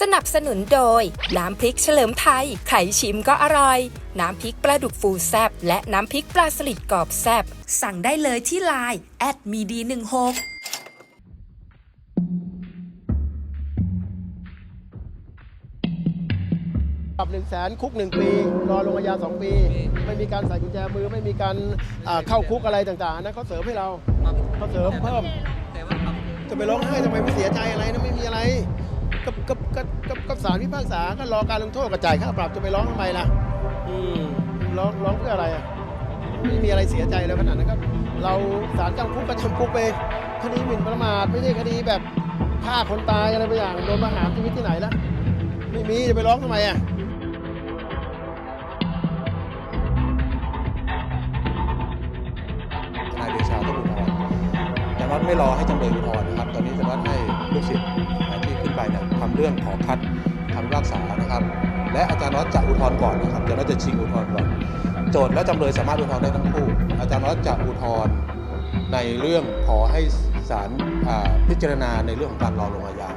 สนับสนุนโดย น้ำพริกเฉลิมไทยใครชิมก็อร่อย น้ำพริกปลาดุกฟูแซบและน้ำพริกปลาสลิดกรอบแซบสั่งได้เลยที่ไลน์แอดมีดีหนึ่งหกปรับหนึ่งแสนคุกหนึ่งปี รอลงอาญาสองปี ไม่มีการใส่กุญแจมือ ไม่มีการอ่าเข้าคุกอะไรต่างๆอันนั้นเขาเสริมให้เราเขาเสริมเพิ่มจะไปร้องไห้ทำไมไม่เสียใจอะไรนะไม่มีอะไร ก็ก็ก็ก็ก็ศาลพิพากษาก็รอการลงโทษกระจ่ายค่าปรับจะไปร้องทำไมล่ะ อืมร้องร้องเพื่ออะไรอะไม่มีอะไรเสียใจเลยขนาดนั้นก็เราศาลจำคุกก็จำคุกไปคดีหมิ่นประมาทไม่ใช่คดีแบบฆ่าคนตายอะไรไปอย่างโดนประหารชีวิตที่ไหนละไม่มีจะไปร้องทำไมอะทนายเดชาต้องอุทธรณ์จันวัดไม่รอให้จำเลยอุทธรณ์นะครับ ตอนนี้จันวัดให้ลูกศิษย์ เนี่ยทำเรื่องขอคัดคำพิพากษานะครับ และอาจารย์น็อตจะอุทธรณ์ก่อนนะครับอาจารย์น็อตจะชิงอุทธรณ์ก่อนโจทย์และจำเลยสามารถอุทธรณ์ได้ทั้งคู่ อาจารย์น็อตจะอุทธรณ์ในเรื่องขอให้ศาลพิจารณาในเรื่องของการรอลงอาญา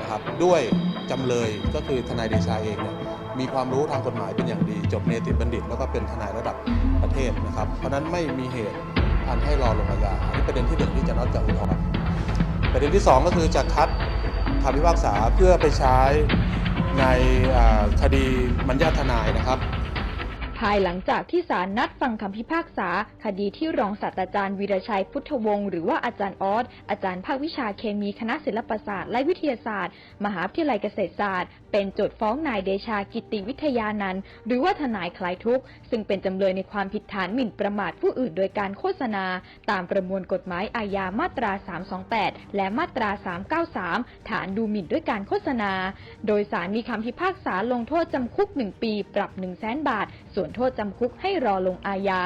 นะครับด้วยจำเลยก็คือทนายเดชาเองเนี่ยมีความรู้ทางกฎหมายเป็นอย่างดี จบเนติบัณฑิต แล้วก็เป็นทนายระดับประเทศนะครับ เพราะนั้นไม่มีเหตุอันให้รอลงอาญาอันนี้ประเด็นที่หนึ่งที่จะน็อตจะอุทธรณ์ประเด็นที่สองก็คือจะคัด คำพิพากษาเพื่อไปใช้ในคดีมัญญาทนายนะครับ ภายหลังจากที่ศาลนัดฟังคำพิพากษา คดีที่รองศาสตราจารย์วีรชัยพุทธวงศ์หรือว่าอาจารย์ออสอาจารย์ภาควิชาเคมีคณะศิลปศาสตร์และวิทยาศาสตร์ มหาวิทยาลัยเกษตรศาสตร์ เป็นโจทย์ฟ้องนายเดชากิติวิทยานันท์หรือว่าทนายคลายทุกข์ ซึ่งเป็นจำเลยในความผิดฐานหมิ่นประมาทผู้อื่นโดยการโฆษณา ตามประมวลกฎหมายอาญามาตรา 328 และมาตรา 393 ฐานดูหมิ่นด้วยการโฆษณา โดยสารมีคำพิพากษาลงโทษจำคุก 1 ปี ปรับ 1 0 0 0 0แบาท ส่วนโทษจำคุกให้รอลงอาญา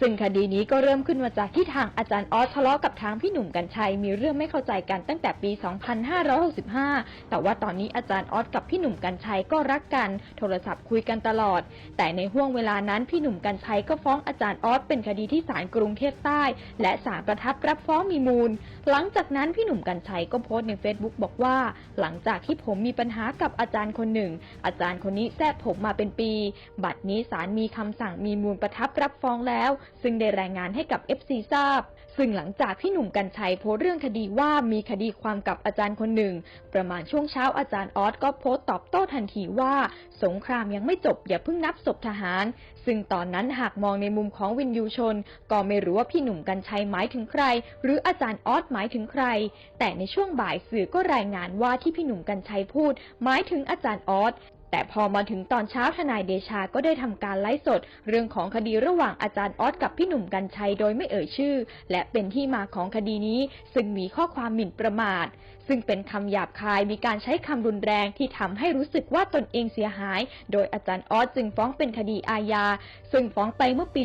ซึ่งคดีนี้ก็เริ่มขึ้นมาจากที่ทางอาจารย์ออสทะเลาะกับทางพี่หนุ่มกัญชัยมีเรื่องไม่เข้าใจกันตั้งแต่ปี 2565 แต่ว่าตอนนี้อาจารย์ออสกับพี่หนุ่มกัญชัยก็รักกัน โทรศัพท์คุยกันตลอด แต่ในห่วงเวลานั้นพี่หนุ่มกัญชัยก็ฟ้องอาจารย์ออสเป็นคดีที่ศาลกรุงเทพใต้ และศาลประทับรับฟ้องมีมูล หลังจากนั้นพี่หนุ่มกัญชัยก็โพสต์ใน Facebook บอกว่า หลังจากที่ผมมีปัญหากับอาจารย์คนหนึ่ง อาจารย์คนนี้แทรกผมมาเป็นปี บัดนี้ศาลมีคำสั่งมีมูลประทับรับฟ้องแล้วซึ่งได้รายงานให้กับ FC ทราบ ซึ่งหลังจากพี่หนุ่มกัญชัยโพสเรื่องคดีว่ามีคดีความกับอาจารย์คนหนึ่ง ประมาณช่วงเช้าอาจารย์ออสก็โพสตอบโต้ทันทีว่า สงครามยังไม่จบอย่าเพิ่งนับศพทหาร ซึ่งตอนนั้นหากมองในมุมของวินยูชน ก็ไม่รู้ว่าพี่หนุ่มกัญชัยหมายถึงใคร หรืออาจารย์ออสหมายถึงใคร แต่ในช่วงบ่ายสื่อก็รายงานว่าที่พี่หนุ่มกัญชัยพูด หมายถึงอาจารย์ออส แต่พอมาถึงตอนเช้าทนายเดชาก็ได้ทำการไลฟ์สด เรื่องของคดีระหว่างอาจารย์ออสกับพี่หนุ่มกัญชัยโดยไม่เอ่ยชื่อ และเป็นที่มาของคดีนี้ ซึ่งมีข้อความหมิ่นประมาทซึ่งเป็นคำหยาบคายมีการใช้คำรุนแรงที่ทำให้รู้สึกว่าตนเองเสียหาย โดยอาจารย์ออสจึงฟ้องเป็นคดีอาญา ซึ่งฟ้องไปเมื่อปี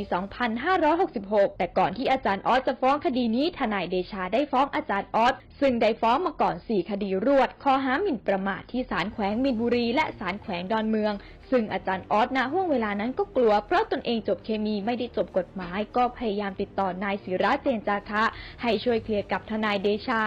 2566 แต่ก่อนที่อาจารย์ออสจะฟ้องคดีนี้ทนายเดชาได้ฟ้องอาจารย์ออสซึ่งได้ฟ้องมาก่อน 4 คดีรวดข้อหาหมิ่นประมาทที่ศาลแขวงมินบุรีและศาลแขวงดอนเมือง ซึ่งอาจารย์ออสณห่วงเวลานั้นก็กลัวเพราะตนเองจบเคมีไม่ได้จบกฎหมาย ก็พยายามติดต่อนายศิระเจนจาคะ ให้ช่วยเคลียร์กับทนายเดชา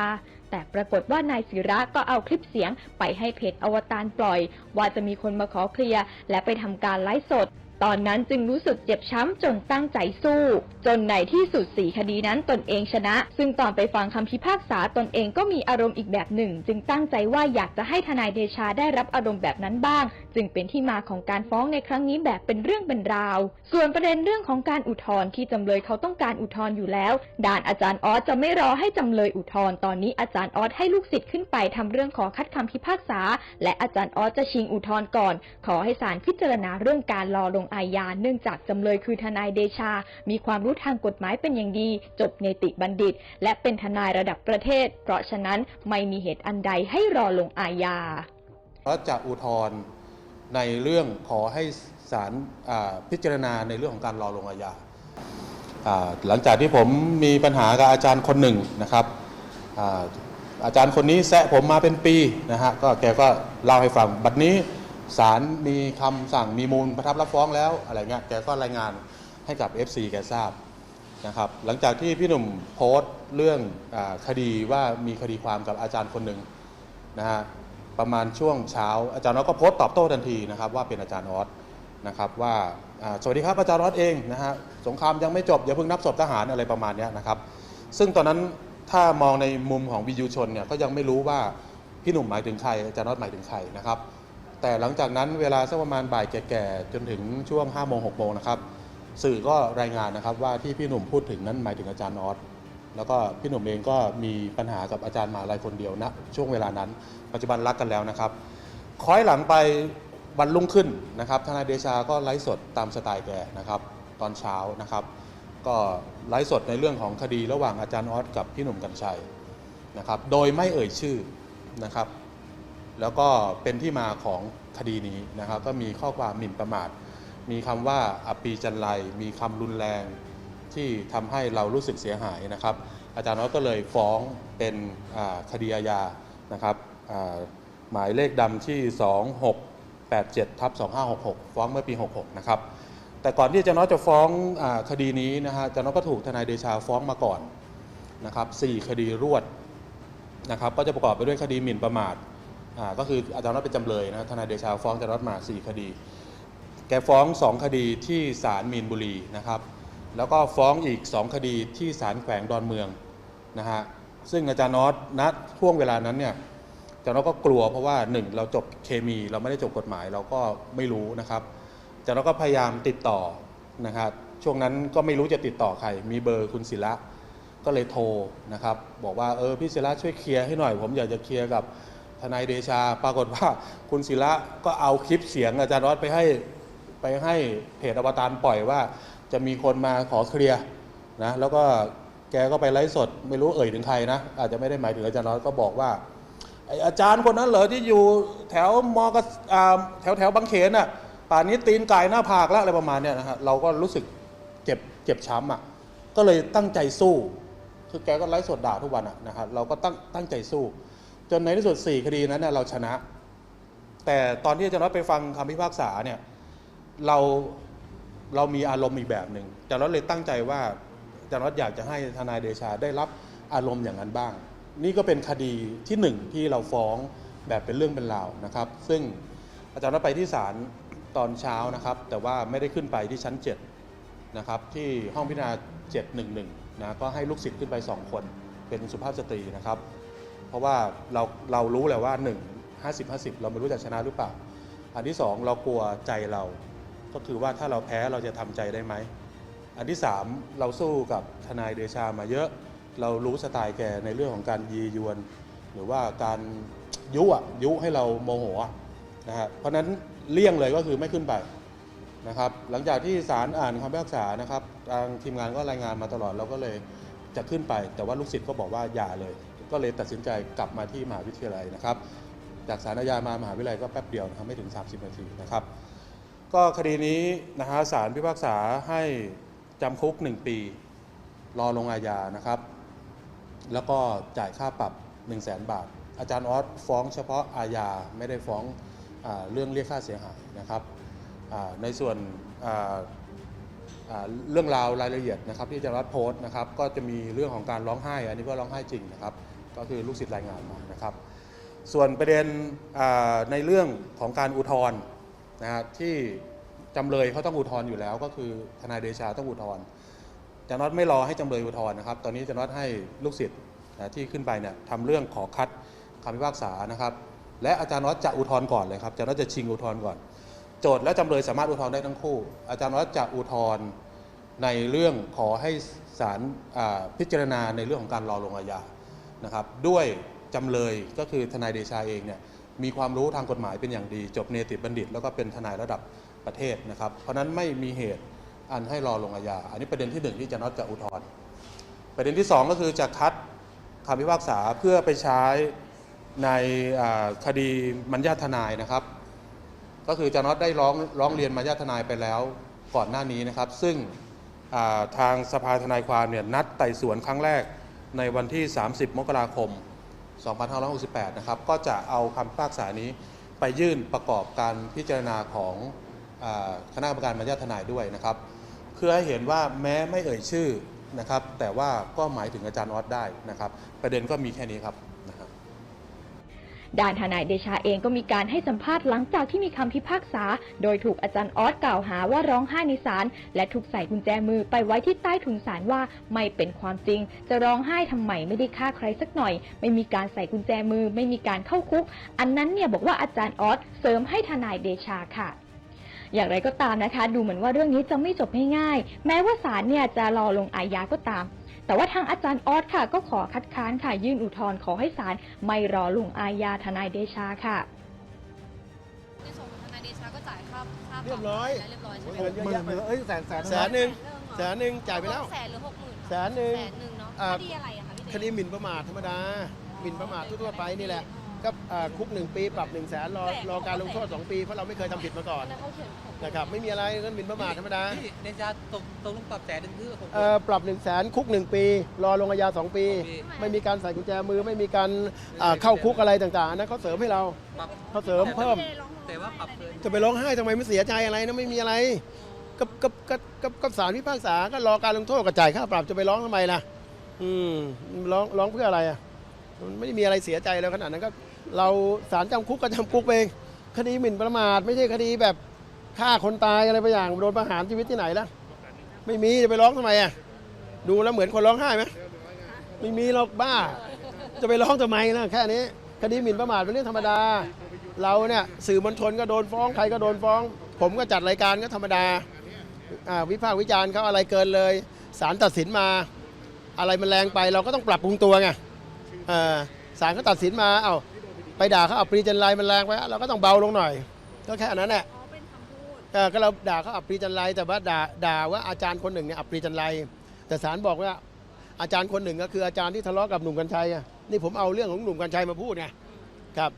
แต่ปรากฏว่านายศิระก็เอาคลิปเสียงไปให้เพจอวตารปล่อย ว่าจะมีคนมาขอเคลียร์และไปทำการไลฟ์สดตอนนั้นจึงรู้สึกเจ็บช้ำจนตั้งใจสู้ จนในที่สุดสีคดีนั้นตนเองชนะ ซึ่งตอนไปฟังคำพิพากษาตนเองก็มีอารมณ์อีกแบบหนึ่ง จึงตั้งใจว่าอยากจะให้ทนายเดชาได้รับอารมณ์แบบนั้นบ้าง จึงเป็นที่มาของการฟ้องในครั้งนี้แบบเป็นเรื่องเป็นราว ส่วนประเด็นเรื่องของการอุทธรณ์ที่จำเลยเขาต้องการอุทธรณ์อยู่แล้ว ด่านอาจารย์ออสจะไม่รอให้จำเลยอุทธรณ์ตอนนี้อาจารย์ออสให้ลูกศิษย์ขึ้นไปทำเรื่องขอคัดคำพิพากษา และอาจารย์ออสจะชิงอุทธรณ์ก่อน ขอให้ศาลพิจารณาเรื่องการรอลงอาญาเนื่องจากจำเลยคือทนายเดชา มีความรู้ทางกฎหมายเป็นอย่างดี จบเนติบัณฑิต และเป็นทนายระดับประเทศ เพราะฉะนั้นไม่มีเหตุอันใดให้รอลงอาญาก็จะอุทธรณ์ ในเรื่องขอให้ศาลพิจารณาในเรื่องของการรอลงอาญาหลังจากที่ผมมีปัญหากับอาจารย์คนหนึ่งนะครับอาอาจารย์คนนี้แซะผมมาเป็นปีนะฮะก็แกก็เล่าให้ฟังบัดนี้ศาลมีคำสั่งมีมูลประทับรับฟ้องแล้วอะไรเงี้ยแกก็รายงานให้กับ FC แกทราบนะครับหลังจากที่พี่หนุ่มโพสต์เรื่องอคดีว่ามีคดีความกับอาจารย์คนหนึ่งนะฮะ ประมาณช่วงเช้า อาจารย์ออสก็โพสต์ตอบโต้ทันทีนะครับว่าเป็นอาจารย์ออสนะครับว่าสวัสดีครับอาจารย์ออสเองนะฮะสงครามยังไม่จบอย่าเพิ่งนับศพทหารอะไรประมาณนี้นะครับซึ่งตอนนั้นถ้ามองในมุมของวิยูชนเนี่ยก็ยังไม่รู้ว่าพี่หนุ่มหมายถึงใครอาจารย์ออสหมายถึงใครนะครับ แต่หลังจากนั้นเวลาสักประมาณบ่ายแก่ๆจนถึงช่วง5้าโมงหกโมงนะครับสื่อก็รายงานนะครับว่าที่พี่หนุ่มพูดถึงนั้นหมายถึงอาจารย์ออส แล้วก็พี่หนุ่มเองก็มีปัญหากับอาจารย์มหาลัยคนเดียวนะช่วงเวลานั้น ปัจจุบันรักกันแล้วนะครับคล้อยหลังไปวันรุ่งขึ้นนะครับทนายเดชาก็ไลฟ์สดตามสไตล์แกนะครับ ตอนเช้านะครับ ก็ไลฟ์สดในเรื่องของคดีระหว่างอาจารย์ออสกับพี่หนุ่มกัญชัยนะครับ โดยไม่เอ่ยชื่อนะครับ แล้วก็เป็นที่มาของคดีนี้นะครับ ก็มีข้อความหมิ่นประมาท มีคำว่าอปปีจันไรมีคำรุนแรง ที่ทำให้เรารู้สึกเสียหายนะครับ อาจารย์น้อยก็เลยฟ้องเป็นคดีอาญานะครับหมายเลขดำที่ 2687ทับ2566 ฟ้องเมื่อปี 66 นะครับ แต่ก่อนที่อาจารย์น้อยจะฟ้องอคดีนี้นะฮะอาจารย์น้อยก็ถูกทนายเดชาฟ้องมาก่อนนะครับสี่คดีรวดนะครับก็จะประกอบไปด้วยคดีหมิ่นประมาทก็คืออาจารย์น้อยเป็นจำเลยนะทนายเดชาฟ้องอาจารย์น้อยมาสี่คดี แกฟ้อง 2 คดีที่ศาลมีนบุรีนะครับ แล้วก็ฟ้องอีก 2 คดีที่ศาลแขวงดอนเมืองนะฮะซึ่งอาจารย์นอตณช่วงเวลานั้นเนี่ยอาจารย์นอตก็กลัวเพราะว่า 1 เราจบเคมีเราไม่ได้จบกฎหมายเราก็ไม่รู้นะครับอาจารย์นอตก็พยายามติดต่อนะครับช่วงนั้นก็ไม่รู้จะติดต่อใคร มีเบอร์คุณศิระก็เลยโทรนะครับ บอกว่าเออพี่ศิระช่วยเคลียร์ให้หน่อย ผมอยากจะเคลียร์กับทนายเดชา ปรากฏว่าคุณศิระก็เอาคลิปเสียงอาจารย์นอตไปให้ไปให้เพจอวตารปล่อยว่า จะมีคนมาขอเคลียร์นะแล้วก็แกก็ไปไลฟ์สด ไม่รู้เอ่ยถึงใครนะ อาจจะไม่ได้หมายถึงอาจารย์น้อยก็บอกว่าไออาจารย์คนนั้นเหรอที่อยู่แถวมอกบอ่าแถวแถวบางเขนอะป่านนี้ตีนไก่หน้าผากแล้วอะไรประมาณเนี้ยนะฮะเราก็รู้สึกเจ็บเจ็บช้ำอะก็เลยตั้งใจสู้คือแกก็ไลฟ์สดด่าทุกวันอะนะฮะเราก็ตั้งตั้งใจสู้ จนในที่สุดสี่คดีนั้นเน่ยเราชนะ แต่ตอนที่อาจารย์น้อยไปฟังคำพิพากษาเนี่ยเรา เรามีอารมณ์อีกแบบหนึ่งแต่เราเลยตั้งใจว่าจารย์วัดอยากจะให้ทนายเดชาได้รับอารมณ์อย่างนั้นบ้าง นี่ก็เป็นคดีที่หนึ่งที่เราฟ้องแบบเป็นเรื่องเป็นราวนะครับ ซึ่งอาจารย์วัดไปที่ศาลตอนเช้านะครับ แต่ว่าไม่ได้ขึ้นไปที่ชั้น7นะครับที่ห้องพิจารณา711นะก็ให้ลูกศิษย์ขึ้นไป 2 คนเป็นสุภาพสตรีนะครับ เพราะว่าเราเรารู้แหละว่า 1 50 50 เราไม่รู้จะชนะหรือเปล่า อันที่สองเรากลัวใจเรา ก็คือว่าถ้าเราแพ้เราจะทำใจได้ไหม อันที่สามเราสู้กับทนายเดชามาเยอะ เรารู้สไตล์แกในเรื่องของการยียวน หรือว่าการยุอะยุให้เราโมโหอะนะฮะเพราะฉะนั้นเลี่ยงเลยก็คือไม่ขึ้นไปนะครับ หลังจากที่ศาลอ่านคำพิพากษานะครับทางทีมงานก็รายงานมาตลอดเราก็เลยจะขึ้นไป แต่ว่าลูกศิษย์ก็บอกว่าอย่าเลย ก็เลยตัดสินใจกลับมาที่มหาวิทยาลัยนะครับ จากสารอาญามามหาวิทยาลัยก็แป๊บเดียวนะครับไม่ถึง 30 นาทีนะครับ ก็คดีนี้นะฮะศาลพิพากษาให้จำคุก 1 ปี รอลงอาญานะครับ แล้วก็จ่ายค่าปรับ 1 0 0 0 0แบาท อาจารย์ออสฟ้องเฉพาะอาญาไม่ได้ฟ้องอเรื่องเรียกค่าเสียหายนะครับในส่วนเรื่องราวรายละเอียดนะครับที่อาจารย์ออสโพสต์นะครับก็จะมีเรื่องของการร้องไห้ อันนี้ก็ร้องไห้จริงนะครับก็คือลูกศิษย์รายงานมานะครับ ส่วนประเด็นในเรื่องของการอุทธรณ์นะฮะที่ จำเลยเขาต้องอุทธรณ์อยู่แล้ว ก็คือทนายเดชาต้องอุทธรณ์อาจารย์น็อตไม่รอให้จำเลยอุทธรณ์นะครับ ตอนนี้อาจารย์น็อตให้ลูกศิษย์นะที่ขึ้นไปเนี่ยทำเรื่องขอคัดคำพิพากษานะครับ และอาจารย์น็อตจะอุทธรณ์ก่อนเลยครับอาจารย์น็อตจะชิงอุทธรณ์ก่อน โจทย์และจำเลยสามารถอุทธรณ์ได้ทั้งคู่ อาจารย์น็อตจะอุทธรณ์ในเรื่องขอให้ศาลพิจารณาในเรื่องของการรอลงอาญานะครับ ด้วยจำเลยก็คือทนายเดชาเองเนี่ยมีความรู้ทางกฎหมายเป็นอย่างดี จบเนติบัณฑิต แล้วก็เป็นทนายระดับ ประเทศนะครับ เพราะฉะนั้นไม่มีเหตุอันให้รอลงอาญา อันนี้ประเด็นที่หนึ่งที่จะน็อตจะอุทธรณ์ประเด็นที่สองก็คือจะคัดคำพิพากษาเพื่อไปใช้ในคดีมัญญาทนายนะครับ ก็คือจะน็อตได้ร้องร้องเรียนมัญญาทนายไปแล้วก่อนหน้านี้นะครับ ซึ่งทางสภาทนายความเนี่ยนัดไต่สวนครั้งแรกในวันที่ 30 มกราคม 2568 นะครับ ก็จะเอาคำพิพากษานี้ไปยื่นประกอบการพิจารณาของ คณะกรรมการมัญญาทนายด้วยนะครับ เพื่อให้เห็นว่าแม้ไม่เอ่ยชื่อนะครับ แต่ว่าก็หมายถึงอาจารย์ออสได้นะครับ ประเด็นก็มีแค่นี้ครับนะครับด้านทนายเดชาเองก็มีการให้สัมภาษณ์หลังจากที่มีคำพิพากษา โดยถูกอาจารย์ออสกล่าวหาว่าร้องไห้ในศาลและถูกใส่กุญแจมือไปไว้ที่ใต้ถุนศาลว่าไม่เป็นความจริง จะร้องไห้ทำไมไม่ได้ฆ่าใครสักหน่อย ไม่มีการใส่กุญแจมือ ไม่มีการเข้าคุก อันนั้นเนี่ยบอกว่าอาจารย์ออสเสริมให้ทนายเดชาค่ะ อย่างไรก็ตามนะคะ ดูเหมือนว่าเรื่องนี้จะไม่จบง่ายๆแม้ว่าศาลเนี่ยจะรอลงอาญาก็ตาม แต่ว่าทางอาจารย์ออสค่ะ ก็ขอคัดค้านค่ะ ยื่นอุทธรณ์ขอให้ศาลไม่รอลงอาญาทนายเดชาค่ะในส่วนของทนายเดชาก็จ่ายค่าค่าปเรียบร้อยแล้วเรียบร้อยใช่ไหมเงินเยอะแยะไปเอ้ยแสนแสนแสนหนึ่งแสนหนึ่งจ่ายไปแล้ว แสนหรือหกหมื่นแสนหนึ่งแสนหนึ่งเนาะอ่า คดีอะไรอะคะพี่เดชคดีหมิ่นประมาทธรรมดาหมิ่นประมาททั่วๆไปนี่แหละ ก็อ่าคุกหนึ่งปีปรับหนึ่งแสนรอรอการลงโทษสองปีเพราะเราไม่เคยทำผิดมาก่อนแล้วเขาเขียนหกนะครับไม่มีอะไรก็หมิ่นประมาทธรรมดาพี่เดชาตกตกลงปรับแสนหนึ่งคือผม เอ่อปรับหนึ่งแสนคุกหนึ่งปี รอลงอาญาสองปี ไม่มีการใส่กุญแจมือไม่มีการอ่าเข้าคุกอะไรต่างๆอันนั้นเขาเสริมให้เราปรับเขาเสริมเพิ่มแต่ว่าปรับเกินจะไปร้องไห้ทำไมไม่เสียใจอะไรนะไม่มีอะไรก็ก็ก็ก็ก็ศาลพิพากษาก็รอการลงโทษกับจ่ายค่าปรับจะไปร้องทำไมล่ะ อืมร้องร้องเพื่ออะไรอะมันไม่ได้มีอะไรเสียใจแล้วขนาดนั้นก็ เราศาลจำคุกก็จำคุกเองคดีหมิ่นประมาทไม่ใช่คดีแบบฆ่าคนตายอะไรไปอย่างโดนประหารชีวิตที่ไหนล่ะ ไม่มีจะไปร้องทำไมอะดูแล้วเหมือนคนร้องไห้ไหมไม่มีหรอกบ้า จะไปร้องทำไมนะแค่นี้ คดีหมิ่นประมาทเป็นเรื่องธรรมดา เราเนี่ยสื่อมวลชนก็โดนฟ้องใครก็โดนฟ้อง ผมก็จัดรายการก็ธรรมดาวิพากษ์วิจารณ์เขาอะไรเกินเลยศาลตัดสินมา อะไรมันแรงไปเราก็ต้องปรับปรุงตัวไงเออศาลเขาตัดสินมาเอ้า ไปด่าเขาอับปรีจันไรมันแรงไปเราก็ต้องเบาลงหน่อยก็แค่นั้นแหละเออก็เราด่าเขาอับปรีจันไรแต่ว่าด่าด่าว่าอาจารย์คนหนึ่งเนี่ยอับปรีจันไรแต่ศาลบอกว่าอาจารย์คนหนึ่งก็คืออาจารย์ที่ทะเลาะกับหนุ่มกัญชัยอะนี่ผมเอาเรื่องของหนุ่มกัญชัยมาพูดไงครับ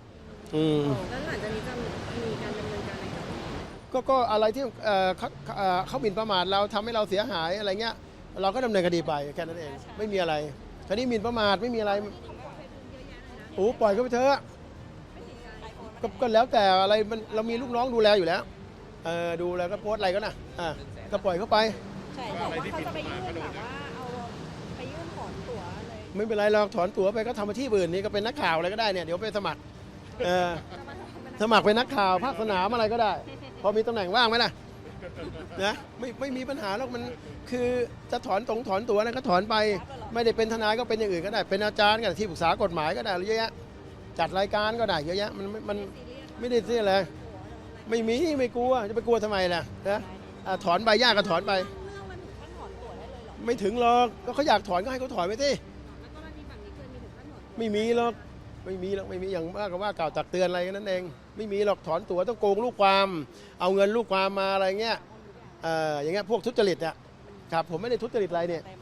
อืมแล้วหลังจากนี้จะมีการดำเนินการอะไรกับก็ก็อะไรที่เอ่อเขาเอ่อเขาหมิ่นประมาทเราทำให้เราเสียหายอะไรเงี้ย เราก็ดำเนินคดีไปแค่นั้นเอง ไม่มีอะไรคดีหมิ่นประมาทไม่มีอะไรโอ้ปล่อยเขาไปเถอะ ก็ก็แล้วแต่อะไรมันเรามีลูกน้องดูแลอยู่แล้วเออดูแล้วก็โพสต์อะไรก็นะอะก็ปล่อยเขาไป ใช่บอกว่าเขาจะไปยื่นแบบว่าเอาไปยื่นถอนตั๋วเลยไม่เป็นไรเราถอนตั๋วไปก็ทำอาชีพอื่นนี่ก็เป็นนักข่าวอะไรก็ได้เนี่ยเดี๋ยวไปสมัครเออสมัครเป็นนักข่าวภาคสนามอะไรก็ได้ พอมีตำแหน่งว่างไหมล่ะนะไม่ไม่มีปัญหาหรอกมันคือจะถอนตรงถอนตั๋วนะก็ถอนไป ไม่ได้เป็นทนายก็เป็นอย่างอื่นก็ได้เป็นอาจารย์ก็ได้ที่ปรึกษากฎหมายก็ได้เยอะแยะ จัดรายการก็ได้เยอะแยะมันมันมันไม่ได้เสียอะไรไม่มีไม่กลัวจะไปกลัวทำไมล่ะนะอะถอนใบหญ้ากก็ถอนไปไม่ถึงหรอกก็เขาอยากถอนก็ให้เขาถอนไปสิไม่มีหรอกไม่มีหรอกไม่มีอย่างมากก็ว่ากล่าวตักเตือนอะไรกันนั่นเอง ไม่มีหรอกถอนตั๋วต้องโกงลูกความ เอาเงินลูกความมาอะไรเงี้ยเอ่ออย่างเงี้ยพวกทุจริตอะครับผมไม่ได้ทุจริตอะไรเนี่ยแต่